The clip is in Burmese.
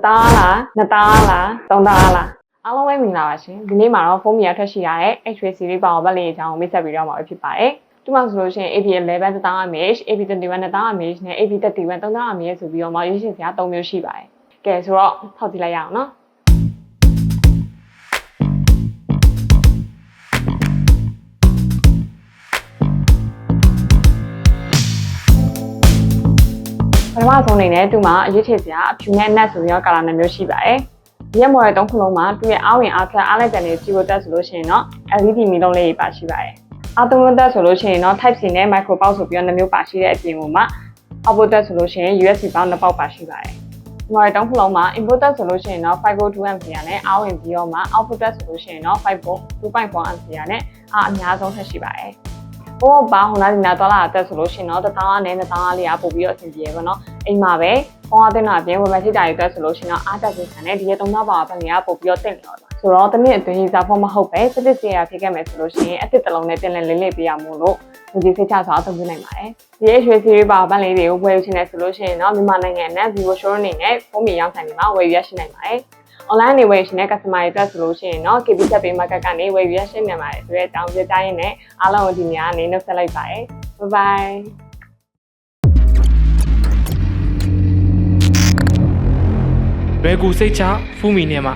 တစ်သားလားနှစ်သားလားသုံးသားလားအားလုံးပဲမင်္ဂလာပါရှင်ဒီနေ့မှာတော့ဖုန်းမီယာထွက်ရှိရတဲ့ X-ray series ပေါင်းဘက်လေးအကြောင်းကိုမိတ်ဆက်ပြီးတော့မှာဖြစ်ပါတယ်ဒီမှာဆိုလို့ရှိရင် AP11 တစ်သား image AP31 တစ်သား image နဲ့ AP31 သုံးသား image ဆိုပြီးတော့မှရွေးချယ်စရာ၃မျိုးရှိပါတယ်ကဲဆိုတော့ထောက်ကြည့်လိုက်ရအောင်နော် ထမဆုံးအနေနဲ့သူ့မှာအရေးချစရာအဖြူနဲ့ net ဆိုပြီးတော့ color နှစ်မျိုးရှိပါတယ်။ဒီရက်မော်ရဲ့သုံးခုလုံးမှာသူ့ရဲ့အားဝင်အားဖြတ်အားလိုက်တဲ့နေကြည့်ဖို့တက်ဆိုလို့ရှိရင်တော့ LED မီလုံးလေးပါရှိပါတယ်။အားသုံးတက်ဆိုလို့ရှိရင်တော့ Type C နဲ့ Micro ပေါက်ဆိုပြီးတော့နှစ်မျိုးပါရှိတဲ့အပြင်မှာ Output တက်ဆိုလို့ရှိရင် USB ပေါက်နှစ်ပေါက်ပါရှိပါတယ်။ဒီမှာတောင်းခုလုံးမှာ input တက်ဆိုလို့ရှိရင်တော့5.2 ampere နဲ့အားဝင်ပြီးတော့မှ output တက်ဆိုလို့ရှိရင်တော့5.2.4 ampere နဲ့အားအများဆုံးထက်ရှိပါတယ်။ဟိုဘာဟိုနာဒီနာတော့လာတက်ဆိုလို့ရှိရင်တော့တစ်သားနဲ့နှစ်သားလေးကပို့ပြီးတော့အဆင်ပြေပါတော့။ အိမ်မှာပဲဖုန်းအသင်းတာအပြင်ဝယ်မထိတာတွေတက်ဆိုလို့ရှိရင်တော့အားတက်ပြီးဆန်နဲ့ဒီရဲ့သုံးသားပါဘက်ကနေကပို့ပြီးတော့တင့်နေတော့တာ။ဆိုတော့တစ်နှစ်အတွင်းရေးစားဖို့မဟုတ်ပဲစစ်စစ်စီရဖြစ်ခဲ့မယ်ဆိုလို့ရှိရင်အစ်စ်တစ်လုံးနဲ့တင်လည်လေးလေးပေးရမို့လို့လူကြီးစိတ်ချစွာအသုံးပြုနိုင်ပါတယ်။ဒီရဲ့ရွှေစီရီပါဘက်လေးတွေကိုဝယ်ယူချင်တယ်ဆိုလို့ရှိရင်တော့မြန်မာနိုင်ငံနဲ့ Vivo Shore အနေနဲ့ဖုန်းမီရောင်းဆိုင်တွေမှာဝယ်ယူရရှိနိုင်ပါတယ်။ online နေဝယ်ရှင်တဲ့ customer တွေတက်ဆိုလို့ရှိရင်တော့ KB Set Pay Market ကနေဝယ်ယူရရှိနိုင်ပါတယ်ဆိုတဲ့အကြောင်းပြပြရင်းနဲ့အားလုံးကိုဒီနေ့ကနေနှုတ်ဆက်လိုက်ပါတယ်။ Bye bye လွယ်ကူစိတ်ချဖူးမီနဲ့မှာ